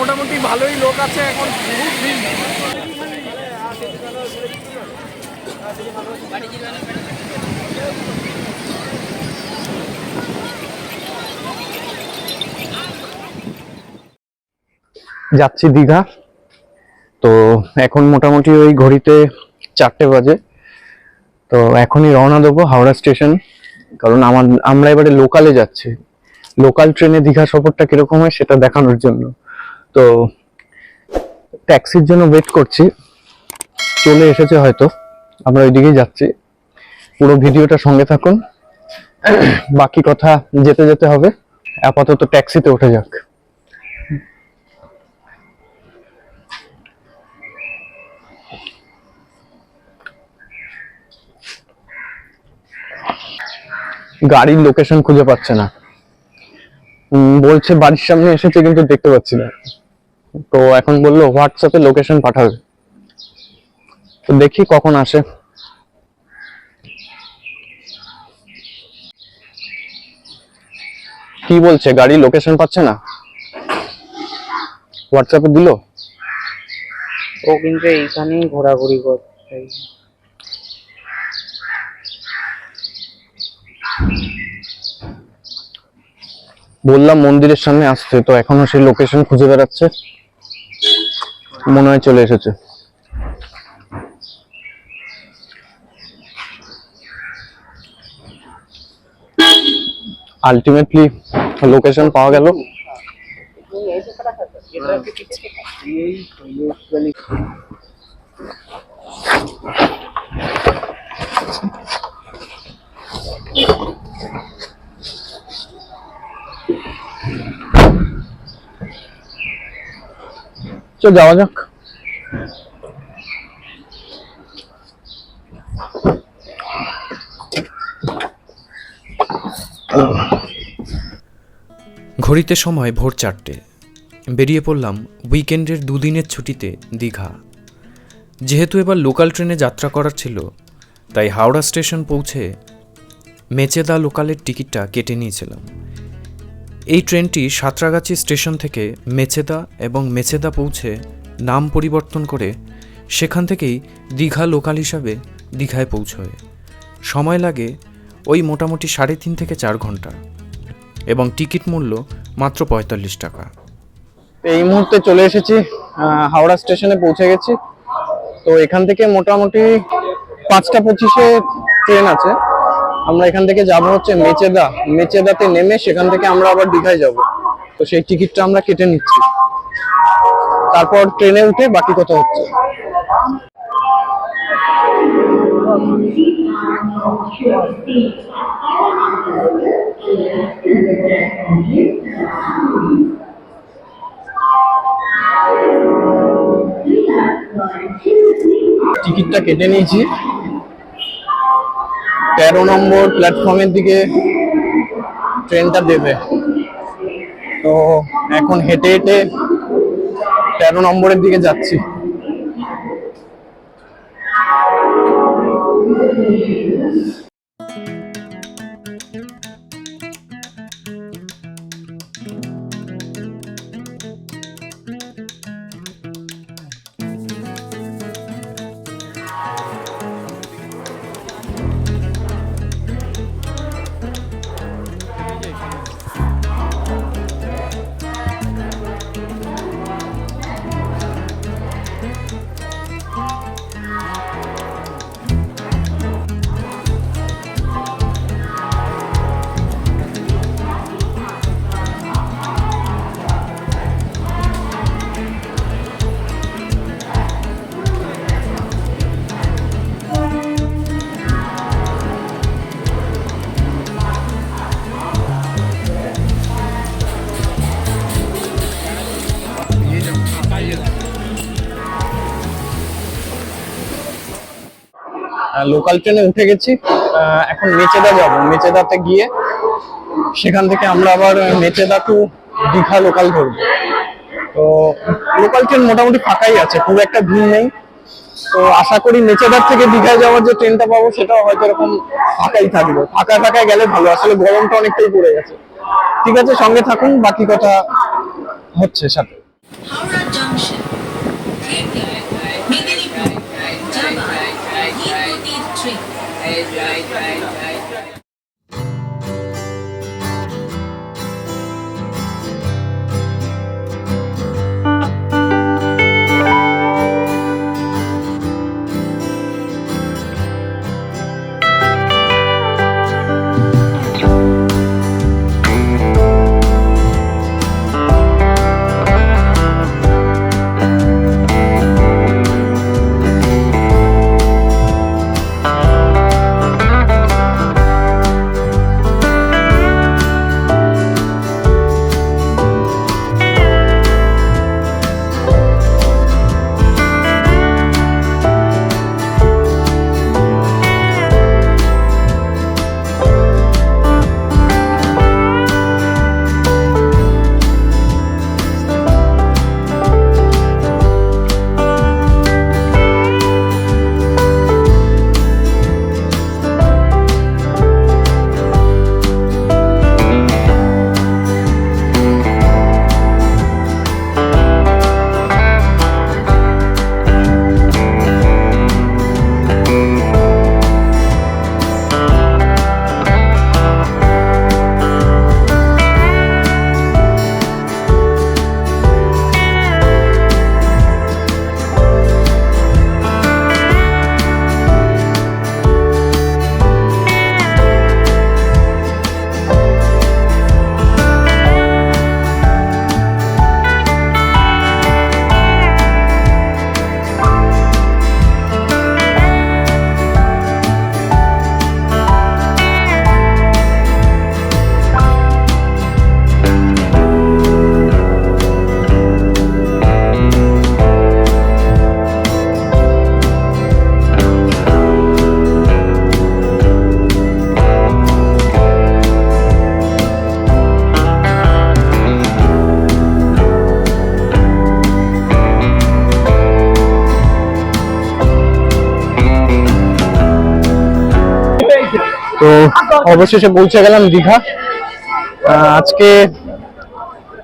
মোটামুটি ভালোই লোক আছে, এখন যাচ্ছি দীঘা। তো এখন মোটামুটি ওই ঘড়িতে চারটে বাজে। তো এখনই রওনা দেবো হাওড়া স্টেশন, কারণ আমার আমরা এবারে লোকালে যাচ্ছি। লোকাল ট্রেনে দীঘা সফরটা কীরকম হয় সেটা দেখানোর জন্য। তো ট্যাক্সির জন্য ওয়েট করছি। চলে এসেছে হয়তো। আমরা ওইদিকেই যাচ্ছি। পুরো ভিডিওটা সঙ্গে থাকুন। বাকি কথা যেতে যেতে হবে। আপাতত ট্যাক্সিতে উঠে যাক। গাড়ির লোকেশন খুঁজে পাচ্ছে না। বলছে বাড়ির সামনে এসেছে কিন্তু দেখতে পাচ্ছি না। তো এখন বলল হোয়াটসঅ্যাপে লোকেশন পাঠাবে। তো দেখি কখন আসে। কি বলছে? গাড়ি লোকেশন পাচ্ছে না? হোয়াটসঅ্যাপে দিলো? ও কিন্তু এইখানেই ঘোরাঘুরি করছে। বললাম মন্দিরের সামনে আসছে তো এখনও সেই লোকেশন খুঁজে বেড়াচ্ছে। মনে হয় চলে এসেছে। আলটিমেটলি লোকেশন পাওয়া গেল। চল যাওয়া যাক। ঘড়িতে সময় ভোর চারটে। বেরিয়ে পড়লাম উইকেন্ডের দুদিনের ছুটিতে দীঘা। যেহেতু এবার লোকাল ট্রেনে যাত্রা করার ছিল, তাই হাওড়া স্টেশন পৌঁছে মেচেদা লোকালের টিকিটটা কেটে নিয়েছিলাম। এই ট্রেনটি সাঁতরাগাছি স্টেশন থেকে মেচেদা এবং মেচেদা পৌঁছে নাম পরিবর্তন করে সেখান থেকেই দীঘা লোকাল হিসাবে দীঘায় পৌঁছয়। সময় লাগে ওই মোটামুটি সাড়ে তিন থেকে চার ঘণ্টা এবং টিকিট মূল্য মাত্র পঁয়তাল্লিশ টাকা। এই মুহূর্তে চলে এসেছি হাওড়া স্টেশনে পৌঁছে গেছি। তো এখান থেকে মোটামুটি পাঁচটা পঁচিশে ট্রেন আছে। আমরা এখান থেকে যাব হচ্ছে মেচেদা। মেচেদাতে নেমে সেখান থেকে আমরা আবার দীঘায় যাব। তো সেই টিকিটটা আমরা কেটে নিচ্ছি। তারপর ট্রেনে উঠে বাকি কথা হচ্ছে। টিকিটটা কেটে নিয়েছি। তেরো নম্বর প্ল্যাটফর্মের দিকে ট্রেনটা দেবে। তো এখন হেঁটে হেঁটে তেরো নম্বরের দিকে যাচ্ছি। লোকাল ট্রেনে উঠে গেছি। এখন মেচেদা যাব। মেচেদাতে গিয়ে সেখান থেকে আমরা আবার মেচেদা টু দীঘা লোকাল ধরবো। তো লোকাল ট্রেন মোটামুটি ফাঁকাই আছে, খুব একটা ভিড় নেই। তো আশা করি মেচেদার থেকে দীঘায় যাওয়ার যে ট্রেনটা পাবো, সেটাও হয়তো এরকম ফাঁকাই থাকবে। ফাঁকা ফাঁকায় গেলে ভালো, আসলে গরমটা অনেকটাই পড়ে গেছে। ঠিক আছে, সঙ্গে থাকুন, বাকি কথা হচ্ছে সাথে। তো অবশেষে পৌঁছে গেলাম দীঘা। আজকে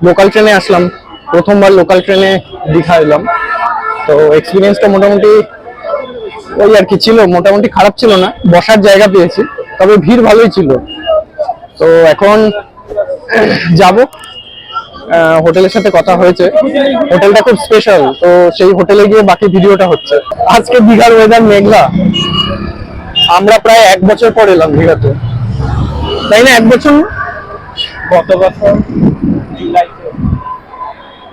লোকাল ট্রেনে আসলাম। প্রথমবার লোকাল ট্রেনে দীঘা এলাম। তো এক্সপিরিয়েন্সটা মোটামুটি ওই আর কি ছিল, মোটামুটি খারাপ ছিল না, বসার জায়গা পেয়েছি, তবে ভিড় ভালোই ছিল। তো এখন যাব। হোটেলের সাথে কথা হয়েছে। হোটেলটা খুব স্পেশাল তো সেই হোটেলে গিয়ে বাকি ভিডিওটা হচ্ছে। আজকে দীঘার ওয়েদার মেঘলা। আমরা প্রায় এক বছর পর এলাম দীঘাতে। তাই না এক বছর? গত বছর জুলাইতে।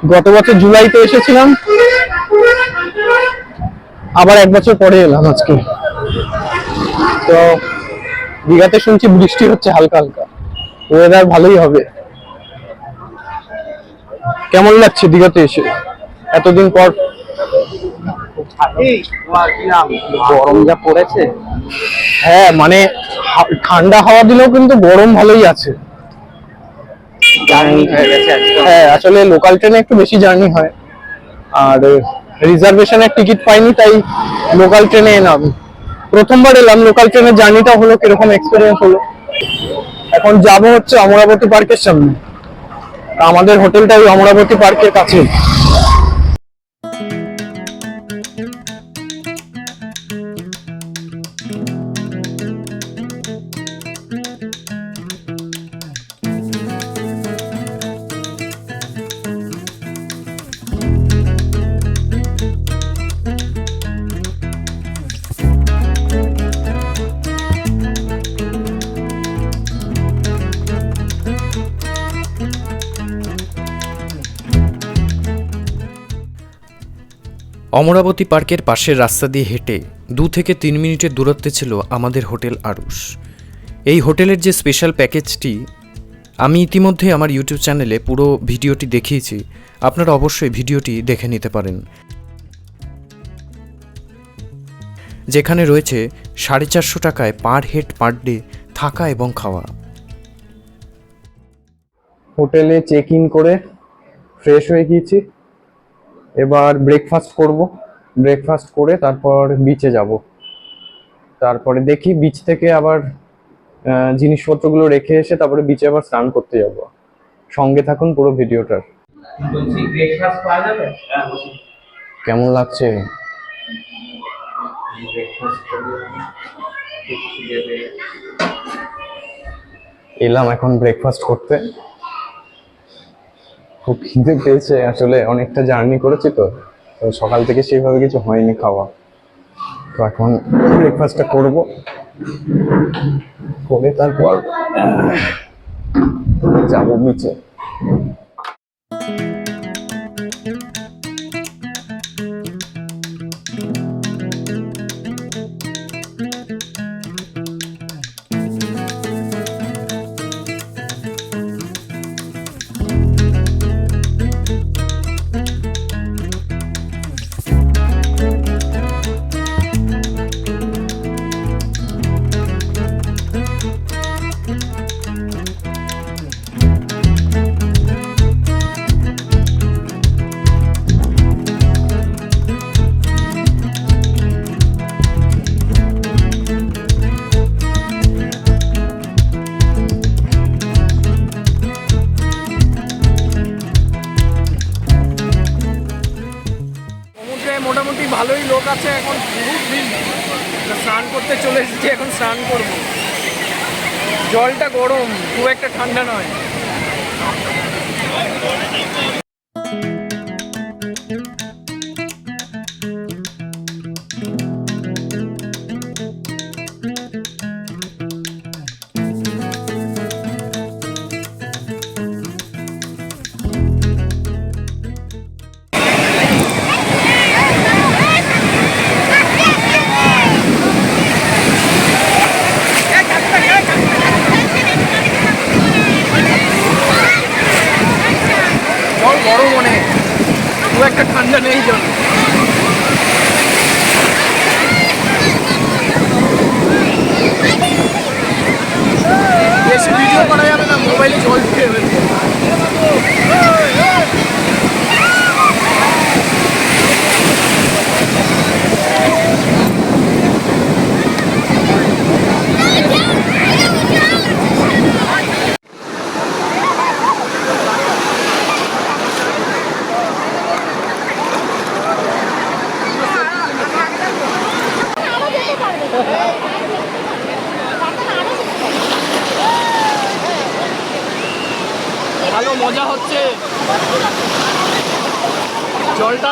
গত বছর জুলাইতে এসেছিলাম। আবার এক বছর পরে এলাম আজকে। তো দীঘাতে শুনছি বৃষ্টি হচ্ছে হালকা হালকা। ওয়েদার ভালোই হবে। কেমন লাগছে দীঘাতে এসে? এতদিন পর গরম যা পড়েছে হ্যাঁ মানে ঠান্ডা হাওয়া দিলেও কিন্তু গরম ভালোই আছে। হয়ে আসলে লোকাল ট্রেনে একটু বেশি জার্নি হয়। আর রিজার্ভেশনের টিকিট পাইনি তাই লোকাল ট্রেনে এলাম। প্রথমবার এলাম লোকাল ট্রেনের জার্নিটা হলো কীরকম এক্সপিরিয়েন্স হলো। এখন যাব হচ্ছে অমরাবতী পার্কের সামনে। আমাদের হোটেলটা ওই অমরাবতী পার্কের কাছে। অমরাবতী পার্কের পাশের রাস্তা দিয়ে হেঁটে দু থেকে তিন মিনিটের দূরত্বে ছিল আমাদের হোটেল আরুষ। এই হোটেলের যে স্পেশাল প্যাকেজটি আমি ইতিমধ্যে আমার ইউটিউব চ্যানেলে পুরো ভিডিওটি দেখিয়েছি। আপনারা অবশ্যই ভিডিওটি দেখে নিতে পারেন। যেখানে রয়েছে সাড়ে চারশো টাকায় পার হেড পার ডে থাকা এবং খাওয়া। হোটেলে চেক ইন করে ফ্রেশ হয়ে গিয়েছি। এবার ব্রেকফাস্ট করব। ব্রেকফাস্ট করে তারপর বিচে যাব। তারপরে দেখি বিচ থেকে আবার জিনিসপত্রগুলো রেখে এসে তারপরে বিচে আবার স্নান করতে যাব। সঙ্গে থাকুন পুরো ভিডিওটার। হ্যাঁ কেমন লাগছে? এলাম এখন ব্রেকফাস্ট করতে। খুব খিদে পেয়েছে, আসলে অনেকটা জার্নি করেছি তো সকাল থেকে সেইভাবে কিছু হয়নি খাওয়া। তো এখন ব্রেকফাস্টটা করব। করে তারপর যাব নিচে। গরম খুব একটা ঠান্ডা নয়।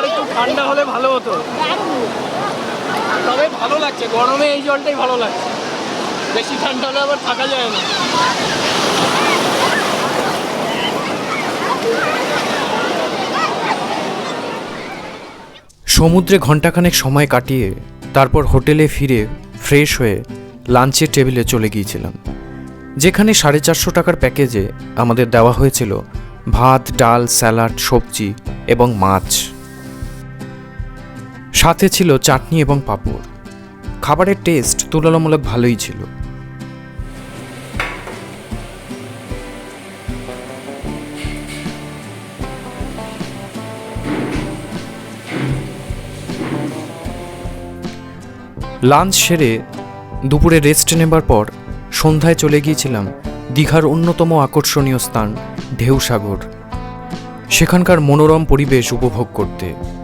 একটু ঠান্ডা হলে ভালো হতো। তবে ভালো লাগছে, গরমে এই জলটাই ভালো লাগছে। বেশি ঠান্ডা হলে আবার থাকা যায় না। সমুদ্রে ঘন্টাখানেক সময় কাটিয়ে তারপর হোটেলে ফিরে ফ্রেশ হয়ে লাঞ্চের টেবিলে চলে গিয়েছিলাম। যেখানে সাড়ে চারশো টাকার প্যাকেজে আমাদের দেওয়া হয়েছিল ভাত, ডাল, স্যালাড, সবজি এবং মাছ। সাথে ছিল চাটনি এবং পাঁপড়। খাবারের টেস্ট তুলনামূলক ভালোই ছিল। লাঞ্চ সেরে দুপুরে রেস্ট নেবার পর সন্ধ্যায় চলে গিয়েছিলাম দীঘার অন্যতম আকর্ষণীয় স্থান, ঢেউসাগর। সেখানকার মনোরম পরিবেশ উপভোগ করতে।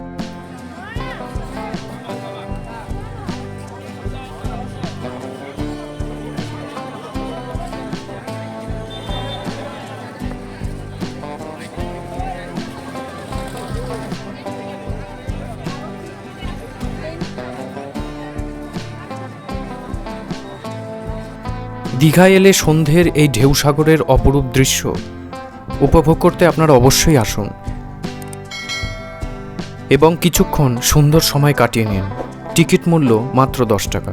দীঘায় এলে সন্ধ্যের এই ঢেউ সাগরের অপরূপ দৃশ্য। উপভোগ করতে আপনারা অবশ্যই আসুন। এবং কিছুক্ষণ সুন্দর সময় কাটিয়ে নিন। টিকিট মূল্য মাত্র দশ টাকা।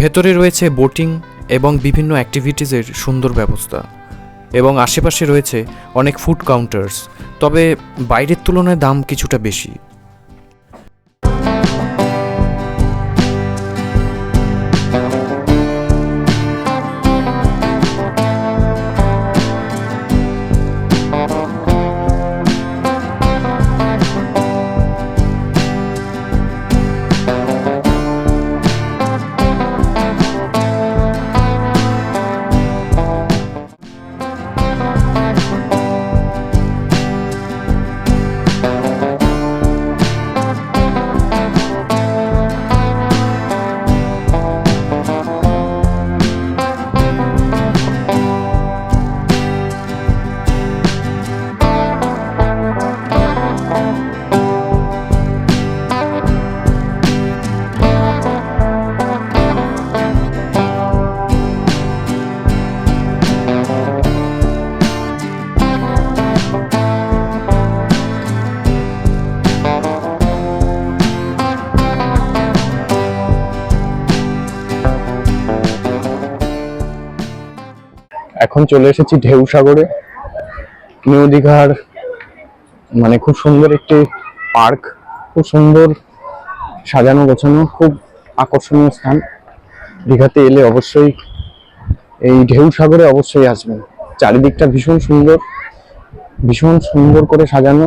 ভেতরে রয়েছে বোটিং এবং বিভিন্ন অ্যাক্টিভিটিসের সুন্দর ব্যবস্থা এবং আশেপাশে রয়েছে অনেক ফুড কাউন্টার্স তবে বাইরের তুলনায় দাম কিছুটা বেশি। এখন চলে এসেছি ঢেউ সাগরে। নিউ দীঘার মানে খুব সুন্দর একটি পার্ক, খুব সুন্দর সাজানো গোছানো, খুব আকর্ষণীয় স্থান। দীঘাতে এলে অবশ্যই এই ঢেউ সাগরে অবশ্যই আসবেন। চারিদিকটা ভীষণ সুন্দর ভীষণ সুন্দর করে সাজানো।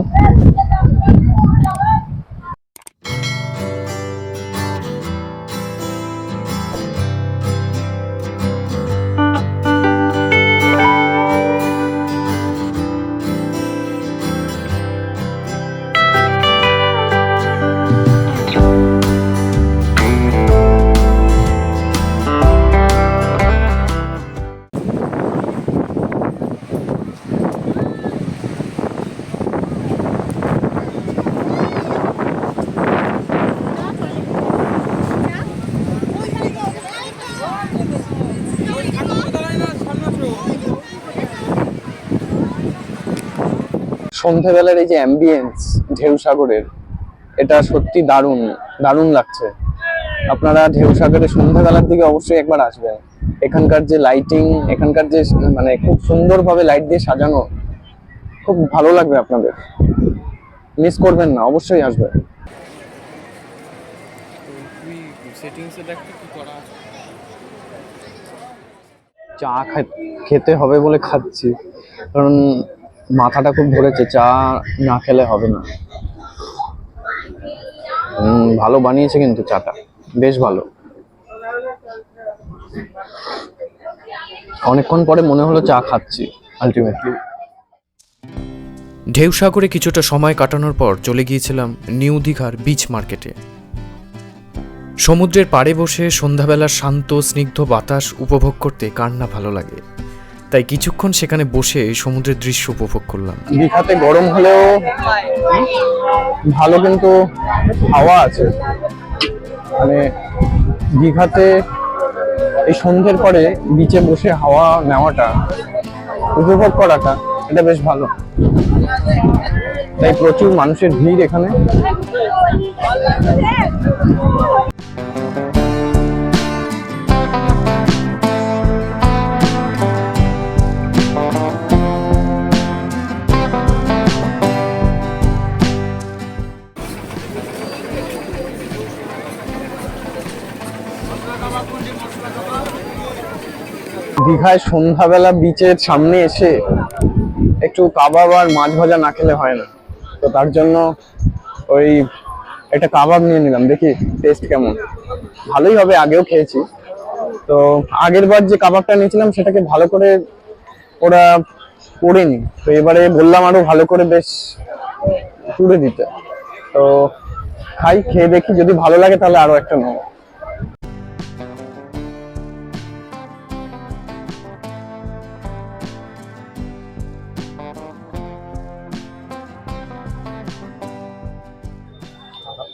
সন্ধ্যাবেলার এই যে অ্যাম্বিয়েন্স ঢেউ সাগরের এটা সত্যি দারুণ দারুণ লাগছে। আপনারা ঢেউ সাগরের সন্ধ্যাবেলার দিকে অবশ্যই একবার আসবেন। এখানকার যে লাইটিং এখানকার যে মানে খুব সুন্দরভাবে লাইট দিয়ে সাজানো, খুব ভালো লাগবে আপনাদের। মিস করবেন না, অবশ্যই আসবেন। চা খেতে হবে বলে খাচ্ছি। কারণ মাথাটা খুব ধরেছে, চা না খেলে হবে না। হুম ভালো বানিয়েছে কিন্তু চাটা, বেশ ভালো। অনেকক্ষণ পরে মনে হলো চা খাচ্ছি আলটিমেটলি ঢেউ সাগরে কিছুটা সময় কাটানোর পর চলে গিয়েছিলাম নিউ দীঘার বিচ মার্কেটে সমুদ্রের পাড়ে বসে সন্ধ্যাবেলার শান্ত, স্নিগ্ধ বাতাস উপভোগ করতে কার না ভালো লাগে। তাই কিছুক্ষণ সেখানে বসে সমুদ্রের দৃশ্য উপভোগ করলাম। দীঘাতে গরম হলেও ভালো কিন্তু হাওয়া আছে। মানে দীঘাতে এই সন্ধ্যের পরে বিচে বসে হাওয়া নেওয়াটা, উপভোগ করাটা এটা বেশ ভালো। তাই প্রচুর মানুষের ভিড় এখানে। দীঘায় সন্ধ্যাবেলা বিচের সামনে এসে একটু কাবাব আর মাছ ভাজা না খেলে হয় না। তো তার জন্য ওই একটা কাবাব নিয়ে নিলাম, দেখি টেস্ট কেমন। ভালোই হবে, আগেও খেয়েছি। তো আগের বার যে কাবাবটা নিয়েছিলাম, সেটাকে ভালো করে ওরা করেনি। তো এবারে বললাম আরও ভালো করে বেশ পুড়ে দিতে। তো খাই, খেয়ে দেখি, যদি ভালো লাগে তাহলে আরও একটা নেব।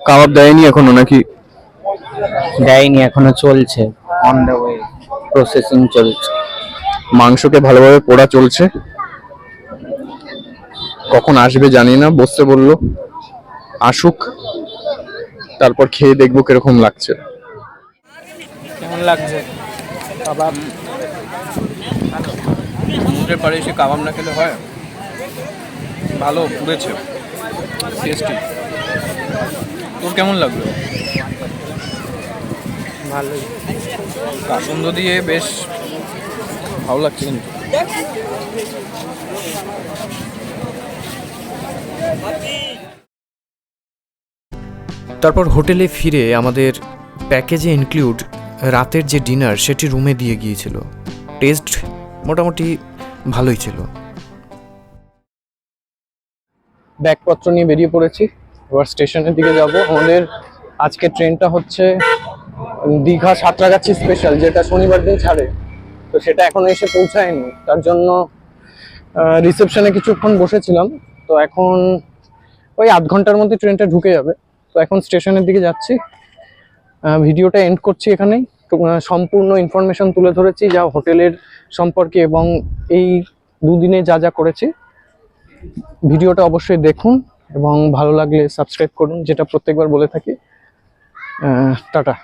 কাবাব দেয়নি এখনও নাকি? দেয়নি এখনও চলছে। অন দ্য ওয়ে প্রসেসিং চলছে। মাংসকে ভালোভাবে পোড়া চলছে। কখন আসবে জানি না বসতে বলল। আসুক তারপর খেয়ে দেখব কীরকম লাগছে। কেমন লাগছে? কাবাব? সমুদ্রের পাড়ে এসে কাবাব না খেলে হয়। ভালো পুড়েছে। টেস্টি তোর কেমন লাগল? ভালোই। কাসন্দ দিয়ে বেশ ভালো লাগছে কিন্তু। তারপর হোটেলে ফিরে আমাদের প্যাকেজে ইনক্লুড রাতের যে ডিনার সেটি রুমে দিয়ে গিয়েছিল। টেস্ট মোটামুটি ভালোই ছিল। ব্যাগপত্র নিয়ে বেরিয়ে পড়েছি। এবার স্টেশনের দিকে যাব। আমাদের আজকে ট্রেনটা হচ্ছে দীঘা সাঁতরাগাছি স্পেশাল যেটা শনিবার দিন ছাড়ে। তো সেটা এখনও এসে পৌঁছায়নি। তার জন্য রিসেপশনে কিছুক্ষণ বসেছিলাম। তো এখন ওই আধ ঘণ্টার মধ্যে ট্রেনটা ঢুকে যাবে। তো এখন স্টেশনের দিকে যাচ্ছি। ভিডিওটা এন্ড করছি এখানেই। সম্পূর্ণ ইনফরমেশন তুলে ধরেছি যা হোটেলের সম্পর্কে এবং এই দুদিনে যা যা করেছি। ভিডিওটা অবশ্যই দেখুন। এবং ভালো লাগলে সাবস্ক্রাইব করুন যেটা প্রত্যেকবার বলে থাকি। টাটা।